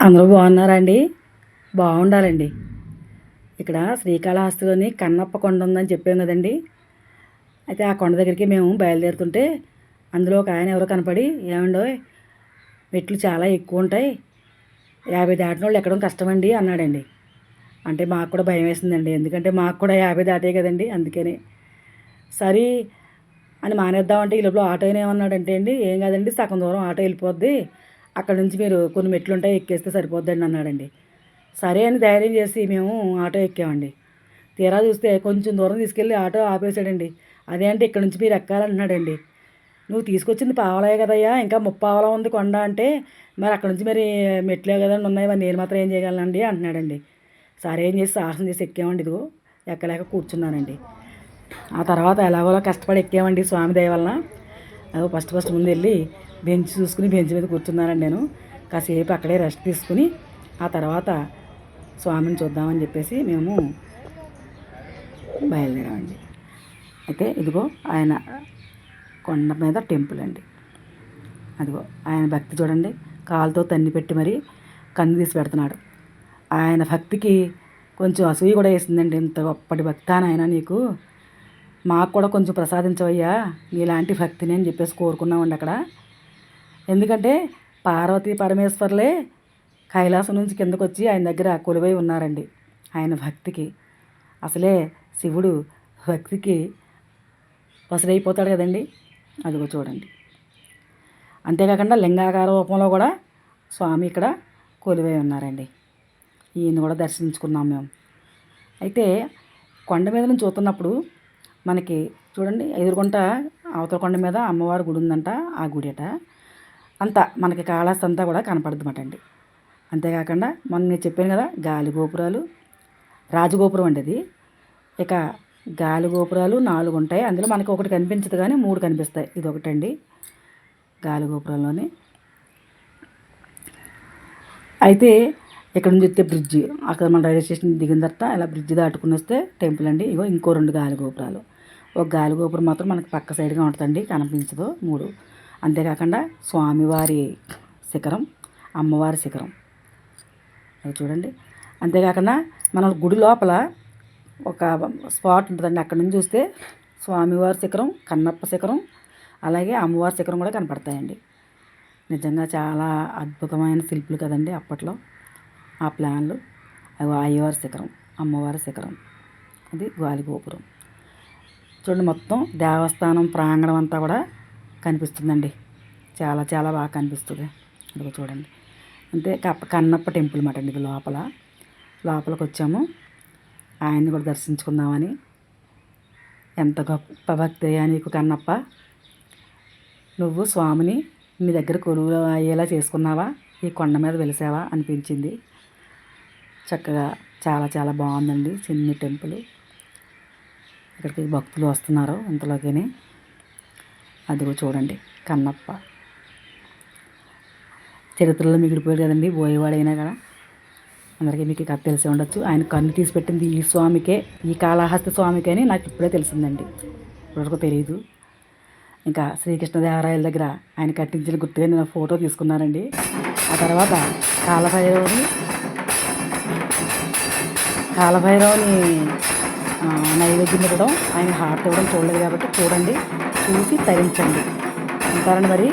అందరూ బాగున్నారండి. బాగుండాలండి. ఇక్కడ శ్రీకాళహస్తిలోని కన్నప్ప కొండ ఉందని చెప్పాం కదండి. అయితే ఆ కొండ దగ్గరికి మేము బయలుదేరుతుంటే అందులో ఒక ఆయన ఎవరో కనపడి ఏమండో మెట్లు చాలా ఎక్కువ ఉంటాయి. యాభై దాటిన వాళ్ళు ఎక్కడం కష్టమండి అన్నాడండి. అంటే మాకు కూడా భయం వేసిందండి. ఎందుకంటే మాకు కూడా యాభై దాటే కదండి అందుకని. సరే అని మానేద్దామంటే ఈ లోపల ఆటో ఏమన్నాడంటే అండి ఏం కాదండి సగం దూరం ఆటో వెళ్ళిపోద్ది. అక్కడ నుంచి మీరు కొన్ని మెట్లు ఉంటాయి ఎక్కేస్తే సరిపోద్దండి అన్నాడండి. సరే అని ధైర్యం చేసి మేము ఆటో ఎక్కామండి. తీరా చూస్తే కొంచెం దూరం తీసుకెళ్ళి ఆటో ఆపేశాడండి. అదే అంటే ఇక్కడ నుంచి మీరు ఎక్కాలంటున్నాడండి నువ్వు తీసుకొచ్చింది పావలే కదయ్యా ఇంకా ముప్పావలా ఉంది కొండ అంటే మరి అక్కడ నుంచి మరి మెట్లే కదండి ఉన్నాయి? మరి నేను మాత్రం ఏం చేయగలనండి అంటున్నాడండి. సరే ఏం చేసి సాహసం చేసి ఎక్కామండి ఇదిగో ఎక్కలేక కూర్చున్నానండి. ఆ తర్వాత ఎలాగోలా కష్టపడి ఎక్కామండి స్వామి దయ వలన. అదో ఫస్ట్ ఫస్ట్ ముందు వెళ్ళి బెంచ్ చూసుకుని బెంచ్ మీద కూర్చున్నానండి నేను. కాసేపు అక్కడే రెస్ట్ తీసుకుని ఆ తర్వాత స్వామిని చూద్దామని చెప్పేసి మేము బయలుదేరామండి. అయితే ఇదిగో ఆయన కొండ మీద టెంపుల్ అండి. అదిగో ఆయన భక్తి చూడండి. కాలుతో తన్ని పెట్టి మరి కన్ను తీసి పెడుతున్నాడు. ఆయన భక్తికి కొంచెం అసూయ కూడా వేసిందండి. ఇంత గొప్పటి భక్తి ఆయన నీకు. మాకు కూడా కొంచెం ప్రసాదించవయ్యా. నీలాంటి భక్తిని అని చెప్పేసి కోరుకున్నామండి అక్కడ. ఎందుకంటే పార్వతీ పరమేశ్వర్లే కైలాసం నుంచి కిందకు వచ్చి ఆయన దగ్గర కొలువై ఉన్నారండి ఆయన భక్తికి. అసలే శివుడు భక్తికి వసలైపోతాడు కదండి? అదిగో చూడండి. అంతేకాకుండా లింగాకార రూపంలో కూడా స్వామి ఇక్కడ కొలువై ఉన్నారండి. ఈయన కూడా దర్శించుకున్నాం మేము. అయితే కొండ మీద నుంచి చూస్తున్నప్పుడు మనకి చూడండి ఎదురుకుంట అవతల కొండ మీద అమ్మవారి గుడి ఉందంట ఆ గుడి అట. అంతా మనకి కాళాస్తి అంతా కూడా కనపడుతుందట అండి అంతేకాకుండా మొన్న నేను చెప్పాను కదా గాలి గోపురాలు రాజగోపురం అండి అది. ఇక గాలి గోపురాలు నాలుగు ఉంటాయి. అందులో మనకి ఒకటి కనిపించదు కానీ మూడు కనిపిస్తాయి. ఇది ఒకటండి గాలి గోపురంలోనే. అయితే ఇక్కడ నుంచి వస్తే బ్రిడ్జి అక్కడ మన రైల్వే స్టేషన్ దిగిన తర్వాత ఇలా బ్రిడ్జి దాటుకుని వస్తే టెంపుల్ అండి. ఇగో ఇంకో రెండు గాలి గోపురాలు. ఒక గాలి గోపురం మాత్రం మనకి పక్క సైడ్గా ఉంటుందండి కనిపించదు మూడు. అంతేకాకుండా స్వామివారి శిఖరం అమ్మవారి శిఖరం. అది చూడండి. అంతేకాకుండా మన గుడి లోపల ఒక స్పాట్ ఉంటుందండి. అక్కడ నుంచి చూస్తే స్వామివారి శిఖరం కన్నప్ప శిఖరం అలాగే అమ్మవారి శిఖరం కూడా కనపడతాయండి. నిజంగా చాలా అద్భుతమైన శిల్పులు కదండి అప్పట్లో ఆ ప్లాన్లు. అవి అయ్యవారి శిఖరం అమ్మవారి శిఖరం. అది గాలిగోపురం. చూడండి మొత్తం దేవస్థానం ప్రాంగణం అంతా కూడా కనిపిస్తుందండి. చాలా చాలా బాగా కనిపిస్తుంది. ఇదిగో చూడండి. అంటే కప్ప కన్నప్ప టెంపుల్ మాట అండి ఇది లోపల. లోపలికి వచ్చాము ఆయన్ని కూడా దర్శించుకుందామని. ఎంత గొప్ప భక్తి అయ్యా నీకు కన్నప్ప. నువ్వు స్వామిని మీ దగ్గర కొలువు అయ్యేలా చేసుకున్నావా? ఈ కొండ మీద వెలిసావా? అనిపించింది. చక్కగా చాలా చాలా బాగుందండి. చిన్ని టెంపుల్. ఇక్కడికి భక్తులు వస్తున్నారు ఇంతలోకిని. అదిగో చూడండి కన్నప్ప. చరిత్రలో మిగిలిపోయాడు కదండి బోయేవాడైనా కదా. అందరికీ మీకు కథ తెలిసి ఉండొచ్చు. ఆయన కన్ను తీసి పెట్టింది ఈ స్వామికే ఈ కాళహస్తి స్వామికే అని నాకు ఇప్పుడే తెలిసిందండి. ఇప్పటివరకు తెలియదు ఇంకా శ్రీకృష్ణదేవరాయల దగ్గర ఆయన కట్టించిన గుర్తుగా నేను ఫోటో తీసుకున్నానండి. ఆ తర్వాత కాలభైరవుని కాలభైరవుని నైవేద్యం ఇవ్వడం ఆయన హార్ట్ ఇవ్వడం చూడలేదు కాబట్టి చూడండి. చూసి తరించండి. అంటారని మరి?